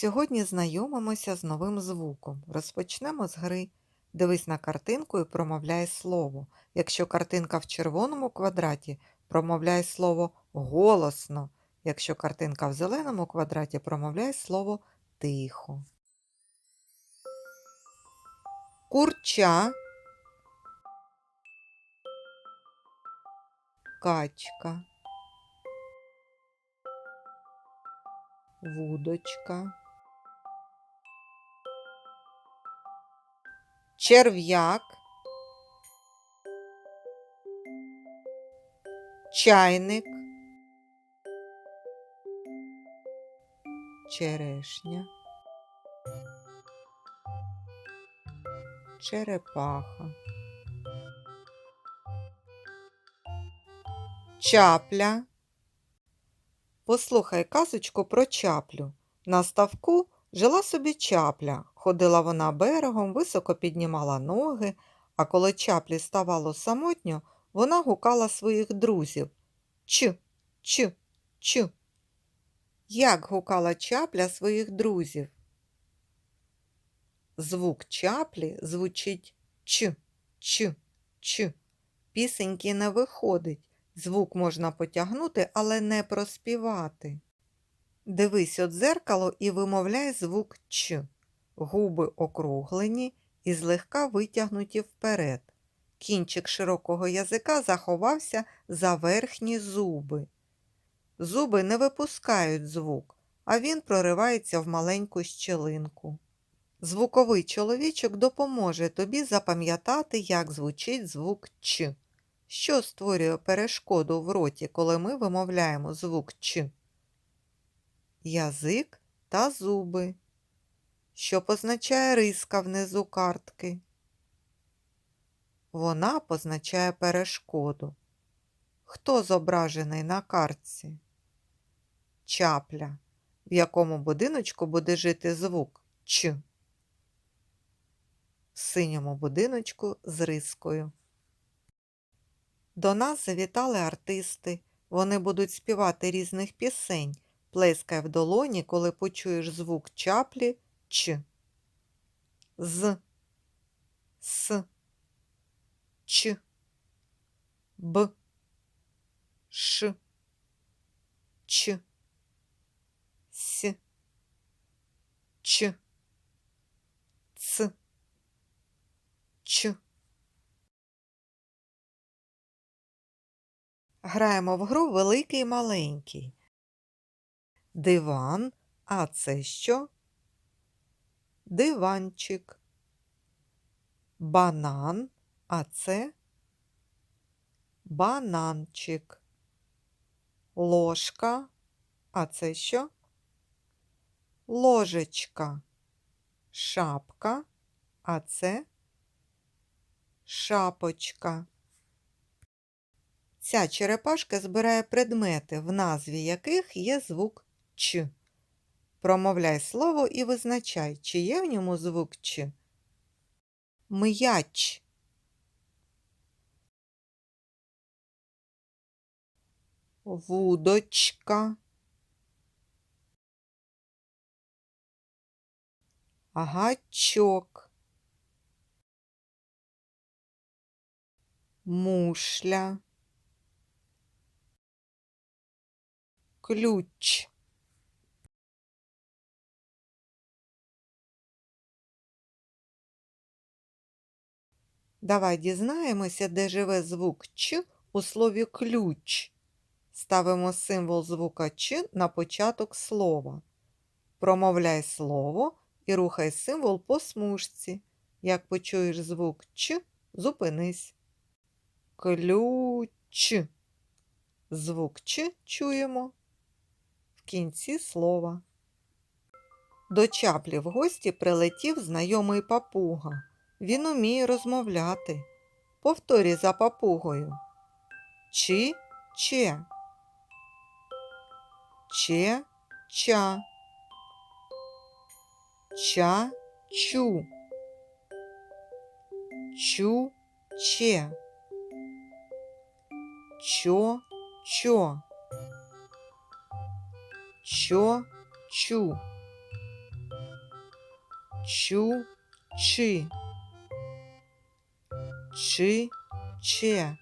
Сьогодні знайомимося з новим звуком. Розпочнемо з гри. Дивись на картинку і промовляй слово. Якщо картинка в червоному квадраті, промовляй слово голосно. Якщо картинка в зеленому квадраті, промовляй слово тихо. Курча. Качка. Вудочка. Черв'як. Чайник. Черешня. Черепаха. Чапля. Послухай казочку про чаплю. На ставку жила собі чапля. Ходила вона берегом, високо піднімала ноги, а коли чаплі ставало самотньо, вона гукала своїх друзів Ч, ч, ч. Як гукала чапля своїх друзів? Звук чаплі звучить ч, ч, ч. Пісеньки не виходить. Звук можна потягнути, але не проспівати. Дивись от дзеркало і вимовляй звук Ч. Губи округлені і злегка витягнуті вперед. Кінчик широкого язика заховався за верхні зуби. Зуби не випускають звук, а він проривається в маленьку щелинку. Звуковий чоловічок допоможе тобі запам'ятати, як звучить звук Ч. Що створює перешкоду в роті, коли ми вимовляємо звук Ч? Язик та зуби. Що позначає риска внизу картки? Вона позначає перешкоду. Хто зображений на картці? Чапля, в якому будиночку буде жити звук Ч. В синьому будиночку з рискою. До нас завітали артисти. Вони будуть співати різних пісень. Плескай в долоні, коли почуєш звук чаплі Ч. З. С. Ч. Б. Ш. Ч. С. Ч. Ц. Ч. Граємо в гру великий маленький. Диван, а це що? Диванчик. Банан, а це бананчик. Ложка, а це що? Ложечка. Шапка, а це шапочка. Ця черепашка збирає предмети, в назві яких є звук Ч. Промовляй слово і визначай, чи є в ньому звук Ч. М'яч. Вудочка. Гачок. Мушля. Ключ. Давай дізнаємося, де живе звук Ч у слові ключ. Ставимо символ звука Ч на початок слова. Промовляй слово і рухай символ по смужці. Як почуєш звук Ч, зупинись. Ключ. Звук Ч чуємо в кінці слова. До чаплі в гості прилетів знайомий папуга. Він уміє розмовляти. Повторі за папугою. Чи че. Че ча. Ча чу. Чу че. Чо чо. Чо чу. чу, чи. Чи, че.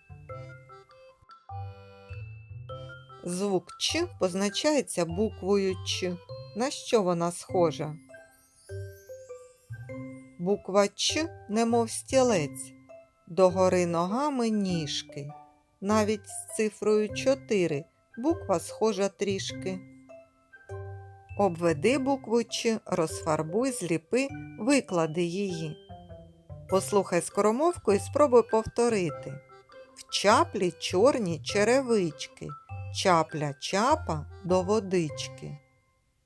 Звук Ч позначається буквою Ч. На що вона схожа? Буква Ч, немов стілець, догори ногами ніжки. Навіть з цифрою 4 буква схожа трішки. Обведи букву Ч, розфарбуй, зліпи, виклади її. Послухай скоромовку і спробуй повторити. В чаплі чорні черевички, чапля чапа до водички.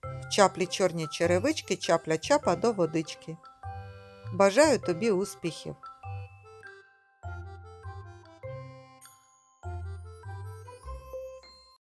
В чаплі чорні черевички, чапля чапа до водички. Бажаю тобі успіхів!